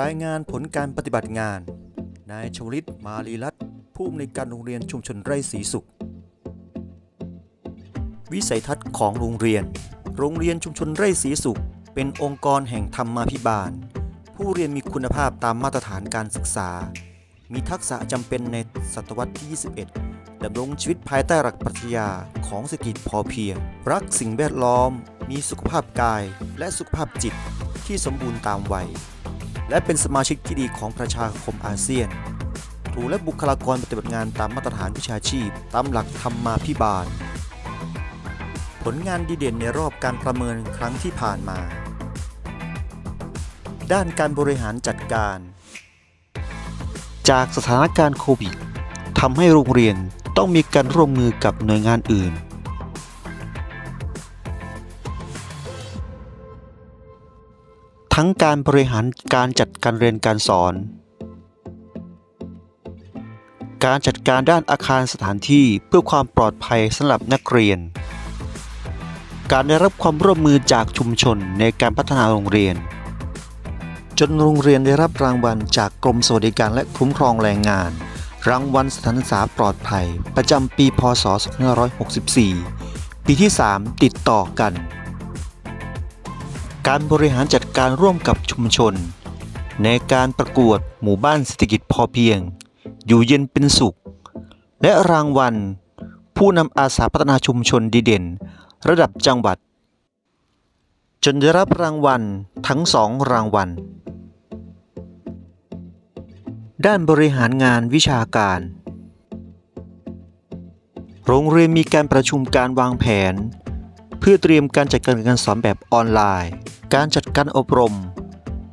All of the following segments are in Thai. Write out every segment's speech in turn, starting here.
รายงานผลการปฏิบัติงาน นายชวลิตมาลีรัตผู้อำนวยการโรงเรียนชุมชนไร่ศรีสุข วิสัยทัศน์ของโรงเรียน โรงเรียนชุมชนไร่ศรีสุข เป็นองค์กรแห่งธรรมาภิบาล ผู้เรียนมีคุณภาพตามมาตรฐานการศึกษา มีทักษะจำเป็นในศตวรรษที่ 21 ดำรงชีวิตภายใต้หลักปรัชญาของเศรษฐกิจพอเพียง รักสิ่งแวดล้อม มีสุขภาพกายและสุขภาพจิตที่สมบูรณ์ตามวัย และเป็นสมาชิกที่ดีของประชาคมอาเซียนครูและบุคลากรปฏิบัติงานตามมาตรฐานวิชาชีพ ตามหลักธรรมาภิบาล ผลงานดีเด่นในรอบการประเมินครั้งที่ผ่านมา ด้านการบริหารจัดการ จากสถานการณ์โควิดทำให้โรงเรียนต้องมีการร่วมมือกับหน่วยงานอื่น ทั้งการบริหารการจัดการเรียนการสอน การจัดการด้านอาคารสถานที่เพื่อความปลอดภัยสำหรับนักเรียน การได้รับความร่วมมือจากชุมชนในการพัฒนาโรงเรียน จนโรงเรียนได้รับรางวัลจากกรมสวัสดิการและคุ้มครองแรงงาน รางวัลสถานศึกษาปลอดภัย ประจำปี พศ 2564 ปีที่ 3 ติดต่อกัน การบริหารจัดการร่วมกับชุมชน ในการประกวดหมู่บ้านเศรษฐกิจพอเพียง อยู่เย็นเป็นสุข และรางวัล ผู้นำอาสาพัฒนาชุมชนดีเด่น ระดับจังหวัด จนได้รับรางวัลทั้งสองรางวัล ด้านบริหารงานวิชาการ โรงเรียนมีการประชุมการวางแผน เพื่อเตรียมการจัดการเรียนการสอนแบบออนไลน์ การจัดการอบรม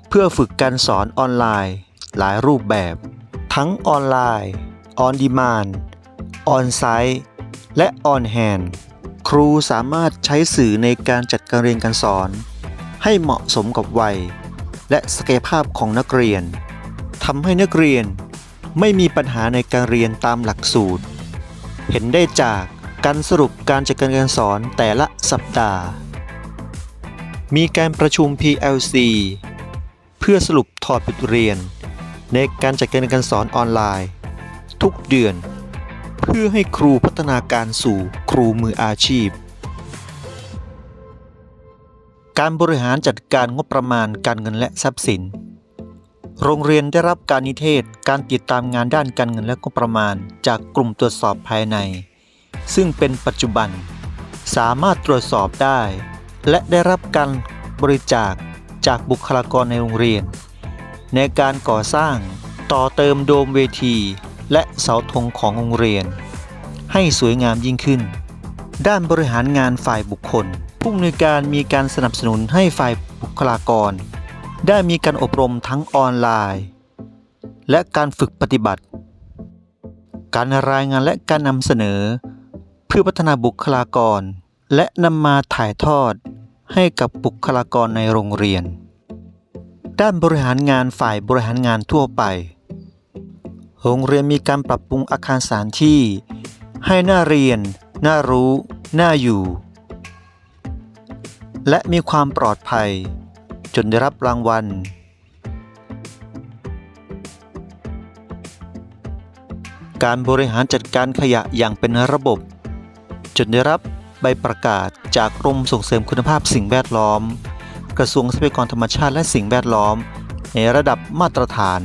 เพื่อฝึกการสอนออนไลน์ หลายรูปแบบ ทั้งออนไลน์ออนดีมานออนไซต์และออนแฮนครูสามารถใช้สื่อในการจัดการเรียนการสอน ให้เหมาะสมกับวัย และศักยภาพของนักเรียนทำให้นักเรียนไม่มีปัญหาในการเรียนตามหลักสูตร เห็นได้จาก การสรุปการจัดการเรียนสอนแต่ละสัปดาห์ มีการประชุม PLC เพื่อสรุปถอดบทเรียน ในการจัดการการสอนออนไลน์ ทุกเดือน เพื่อให้ครูพัฒนาการสู่ครูมืออาชีพ การบริหารจัดการงบประมาณการเงินและทรัพย์สิน โรงเรียนได้รับการนิเทศการติดตามงานด้านการเงินและงบประมาณ จากกลุ่มตรวจสอบภายใน ซึ่งเป็นปัจจุบัน สามารถตรวจสอบได้ และได้รับการบริจาคจากบุคลากรในโรงเรียน ในการก่อสร้างต่อเติมโดมเวที และเสาธงของโรงเรียน ให้สวยงามยิ่งขึ้น ด้านบริหารงานฝ่ายบุคคล ผู้อำนวยการมีการสนับสนุนให้ฝ่ายบุคลากร ได้มีการอบรมทั้งออนไลน์ และการฝึกปฏิบัติ การรายงานและการนำเสนอ เพื่อพัฒนาบุคลากร และนำมาถ่ายทอดให้กับบุคลากรในโรงเรียน ด้านบริหารงานฝ่ายบริหารงานทั่วไป โรงเรียนมีการปรับปรุงอาคารสถานที่ ให้น่าเรียน น่ารู้ น่าอยู่ และมีความปลอดภัย จนได้รับรางวัลการบริหารจัดการขยะอย่างเป็นระบบ จนได้รับใบประกาศจากกรมส่งเสริมคุณภาพสิ่งแวดล้อม กระทรวงทรัพยากรธรรมชาติและสิ่งแวดล้อม ในระดับมาตรฐาน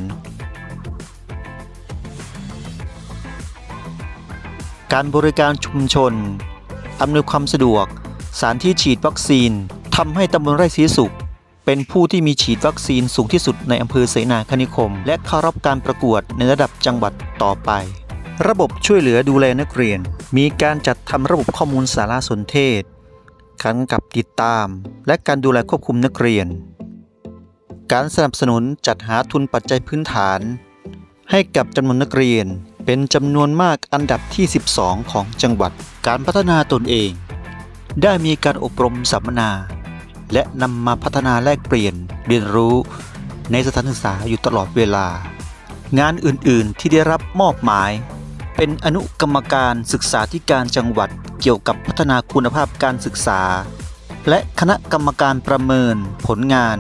การบริการชุมชน อำนวยความสะดวกสถานที่ฉีดวัคซีนทำให้ตำบลไร่ศรีสุข เป็นผู้ที่มีฉีดวัคซีนสูงที่สุดในอำเภอเสนาคณิคม และเข้ารับการประกวดในระดับจังหวัดต่อไป ระบบช่วยเหลือดูแลนักเรียน มีการจัดทำระบบข้อมูลสารสนเทศ การกับติดตาม และการดูแลควบคุมนักเรียน การสนับสนุนจัดหาทุนปัจจัยพื้นฐาน ให้กับจำนวนนักเรียนเป็นจำนวนมากอันดับที่ 12 ของจังหวัด การพัฒนาตนเอง ได้มีการอบรมสัมมนา และนำมาพัฒนาแลกเปลี่ยนเรียนรู้ในสถานศึกษาอยู่ตลอดเวลา งานอื่นๆที่ได้รับมอบหมาย เป็นอนุกรรมการศึกษาธิการจังหวัดเกี่ยวกับพัฒนาคุณภาพการศึกษา และคณะกรรมการประเมินผลงาน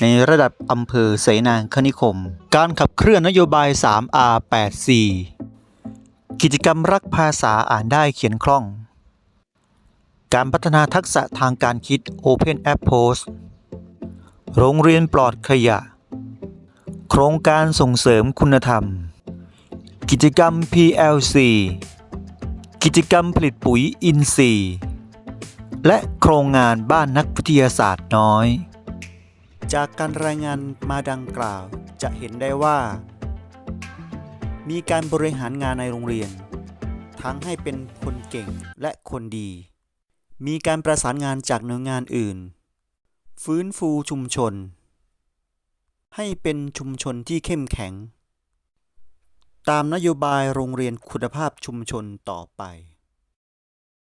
ในระดับอำเภอเสนาคณิคม การขับเคลื่อนนโยบาย 3R84 กิจกรรมรักภาษาอ่านได้เขียนคล่อง การพัฒนาทักษะทางการคิด Open App Post โรงเรียนปลอดขยะ โครงการส่งเสริมคุณธรรม กิจกรรม PLC กิจกรรมผลิตปุ๋ยอินทรีย์ และโครงงานบ้านนักวิทยาศาสตร์น้อย จากการรายงานมาดังกล่าวจะเห็นได้ว่า มีการบริหารงานในโรงเรียน ทั้งให้เป็นคนเก่งและคนดี มีการประสานงานจากหน่วยงานอื่น ฟื้นฟูชุมชน ให้เป็นชุมชนที่เข้มแข็ง ตามนโยบายโรงเรียนคุณภาพชุมชนต่อไป